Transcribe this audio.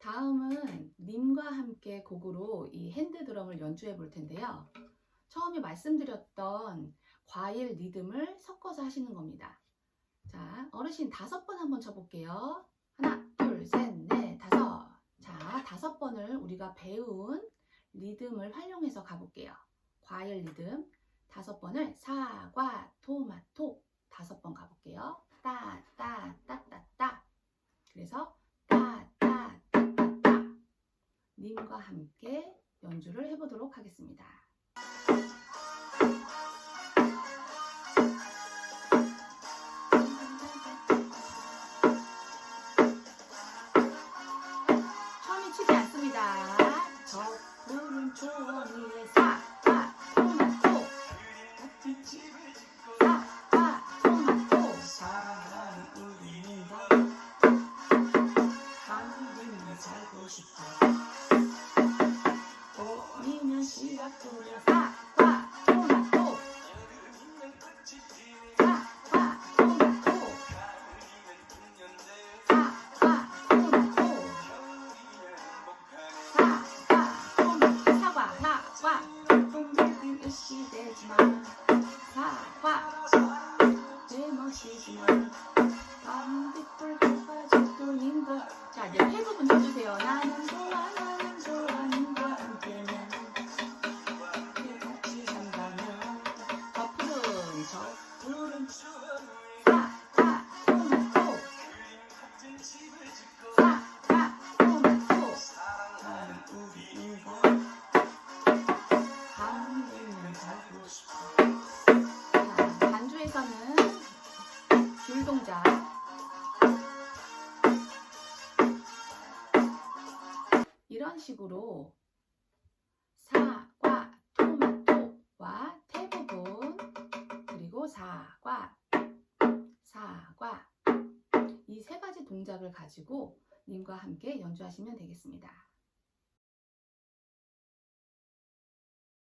다음은 님과 함께 곡으로 이 핸드 드럼을 연주해 볼 텐데요. 처음에 말씀드렸던 과일 리듬을 섞어서 하시는 겁니다. 자, 어르신 다섯 번 한번 쳐볼게요. 하나, 둘, 셋, 넷, 다섯. 자, 다섯 번을 우리가 배운 리듬을 활용해서 가볼게요. 과일 리듬. 다섯 번을 사과, 토마토. 다섯 번 가볼게요. 따, 따, 따, 따, 따. 그래서 님과 함께 연주를 해보도록 하겠습니다. 처음이 치지 않습니다. 저 푸른 초원 위에 사 사과 사과 사과 봄빛은 의시되지만 자, 반주에서는 줄 동작. 이런 식으로 사과 토마토와 태부분 그리고 사과 사과. 이 세 가지 동작을 가지고 님과 함께 연주하시면 되겠습니다.